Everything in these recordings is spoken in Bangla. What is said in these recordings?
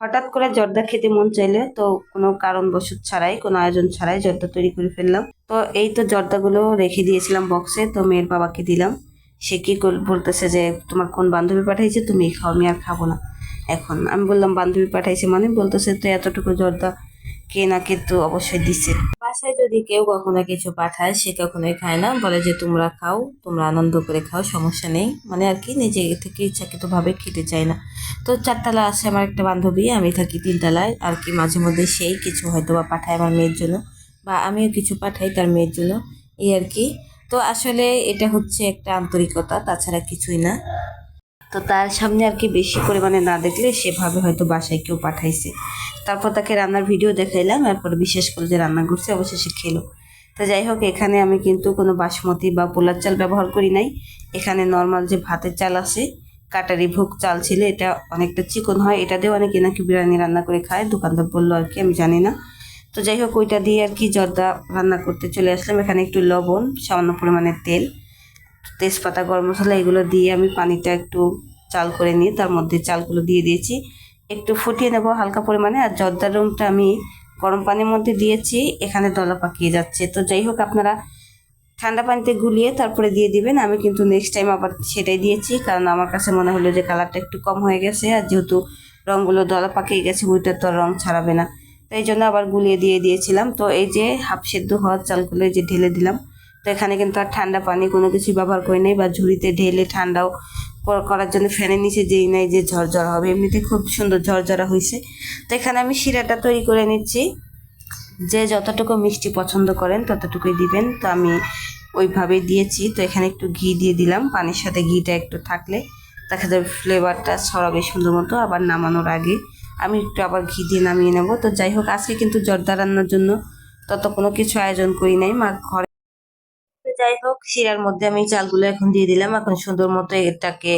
হঠাৎ করে জর্দা খেতে মন চাইলে তো কোনো কারণবশত ছাড়াই, কোনো আয়োজন ছাড়াই জর্দা তৈরি করে ফেললাম। তো এই তো জর্দাগুলো রেখে দিয়েছিলাম বক্সে তো মেয়ের বাবাকে দিলাম। সে কি বলতেছে যে, তোমার কোন বান্ধবী পাঠাইছে? তুমি খাও, আমি আর খাব না। এখন আমি বললাম, বান্ধবী পাঠাইছে মানে? বলতেছে, তো এতটুকু জর্দা কে না কে তো অবশ্যই দিচ্ছে বাসায় যদি কেউ কখনো কিছু পাঠায়, সে কখনোই খায় না। বলে যে, তোমরা খাও, তোমরা আনন্দ করে খাও, সমস্যা নেই। মানে আর কি, নিজে থেকে ইচ্ছাকৃতভাবে খেতে চায় না। তো চারতলা আছে আমার একটা বান্ধবী, আমি থাকি তিনতলায়। আর কি, মাঝে মধ্যে সেই কিছু হয়তো বা পাঠায় আমার মেয়ের জন্য, বা আমিও কিছু পাঠাই তার মেয়ের জন্য। এই আর কি। তো আসলে এটা হচ্ছে একটা আন্তরিকতা, তাছাড়া কিছুই না। তো তার সামনে আর কি বেশি পরিমাণে না দেখলে সেভাবে হয়তো বাসায় কেউ পাঠাইছে। তারপর তাকে রান্নার ভিডিও দেখাইলাম, এরপর বিশেষ করে যে রান্না করছে অবশ্যই সে খেলো। তো যাই হোক, এখানে আমি কিন্তু কোনো বাসমতি বা পোলার চাল ব্যবহার করি নাই। এখানে নর্মাল যে ভাতের চাল আছে, কাটারি ভোগ চাল ছিল, এটা অনেকটা চিকন হয়। এটা দিয়ে অনেকে নাকি বিরিয়ানি রান্না করে খায়, দোকানদার বলল আর কি, আমি জানি না। তো যাই হোক, ওইটা দিয়ে আর কি জর্দা রান্না করতে চলে আসলাম। এখানে একটু লবণ, সামান্য পরিমাণে তেল। তেজপাতা, গরম মশলা এগুলো দিয়ে আমি পানিটা একটু চাল করে নিয়ে তার মধ্যে চালগুলো দিয়ে দিয়েছি। একটু ফুটিয়ে নেব হালকা পরিমাণে আর জর্দার রুমটা আমি গরম পানির মধ্যে দিয়েছি, এখানে দলা পাকিয়ে যাচ্ছে। তো যাই হোক, আপনারা ঠান্ডা পানিতে গুলিয়ে তারপরে দিয়ে দিবেন। আমি কিন্তু নেক্সট টাইম আবার সেটাই দিয়েছি, কারণ আমার কাছে মনে হলো যে কালারটা একটু কম হয়ে গেছে আর যেহেতু রঙগুলো দলা পাকিয়ে গেছে, ওইটা তো রং ছাড়াবে না। তো এই জন্য আবার গুলিয়ে দিয়ে দিয়েছিলাম। তো এই যে হাফ সেদ্ধ হওয়ার চালগুলো যে ঢেলে দিলাম তো এখানে কিন্তু আর ঠান্ডা পানি কোনো কিছু ব্যবহার করি নাই বা ঝুড়িতে ঢেলে ঠান্ডাও করার জন্য ফ্যানের নিচে যেই নাই যে ঝরঝরা হবে। এমনিতে খুব সুন্দর ঝরঝরা হয়েছে তো এখানে আমি শিরাটা তৈরি করে নিচ্ছি। যে যতটুকু মিষ্টি পছন্দ করেন ততটুকুই দিবেন। তো আমি ওইভাবেই দিয়েছি। তো এখানে একটু ঘি দিয়ে দিলাম। পানির সাথে ঘিটা একটু থাকলে দেখা যাবে ফ্লেভারটা ছড়াবে সুন্দর মতো। আবার নামানোর আগে আমি একটু আবার ঘি দিয়ে নামিয়ে নেব। তো যাই হোক, আজকে কিন্তু জর্দা রান্নার জন্য তত কোনো কিছু আয়োজন করি নাই। মা ঘরে যাই হোক, শিরার মধ্যে আমি চালগুলো এখন দিয়ে দিলাম। এখন সুন্দর মতো এটাকে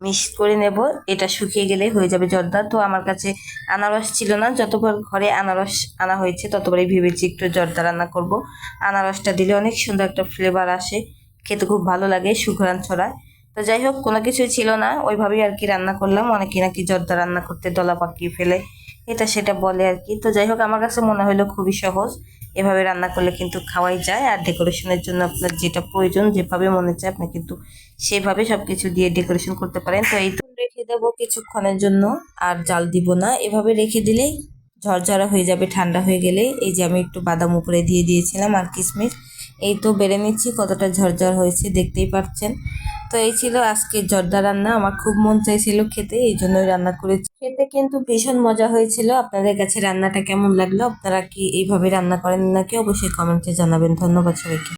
মিক্স করে নেব। এটা শুকিয়ে গেলে হয়ে যাবে জর্দা। তো আমার কাছে আনারস ছিল না। যতবার ঘরে আনারস আনা হয়েছে, ততবারই ভেবেছি একটু জর্দা রান্না করব। আনারসটা দিলে অনেক সুন্দর একটা ফ্লেভার আসে। খেতে খুব ভালো লাগে সুঘ্রাণ ছড়ায়। তো যাই হোক, কোনো কিছুই ছিল না। ওইভাবেই আর কি রান্না করলাম। অনেকে নাকি জর্দা রান্না করতে দলা পাকিয়ে ফেলে। এটা সেটা বলে আর কি। তো যাই হোক, আমার কাছে মনে হলো খুবই সহজ। এভাবে রান্না করলে কিন্তু খাওয়াই যায় আর ডেকোরেশনের জন্য আপনার যেটা প্রয়োজন, যেভাবে মনে চায় আপনি কিন্তু সেভাবে সব কিছু দিয়ে ডেকোরেশন করতে পারেন। তো এই রেখে দেবো কিছুক্ষণের জন্য, আর জাল দিব না। এভাবে রেখে দিলেই ঝরঝরা হয়ে যাবে, ঠান্ডা হয়ে গেলে। এই যে আমি একটু বাদাম উপরে দিয়ে দিয়েছিলাম আর কিশমিশ এই তো বেড়ে নিচ্ছি, কতটা ঝরঝর হয়েছে দেখতেই পাচ্ছেন। তো এই ছিল আজকে জর্দা রান্না, আমার খুব মন চাইছিল খেতে, এই জন্যই রান্না করেছি। খেতে কিন্তু ভীষণ মজা হয়েছিল, আপনাদের কাছে রান্নাটা কেমন লাগল, আপনারা কি এইভাবে রান্না করেন নাকি, অবশ্যই কমেন্টে জানাবেন। ধন্যবাদ সবাইকে।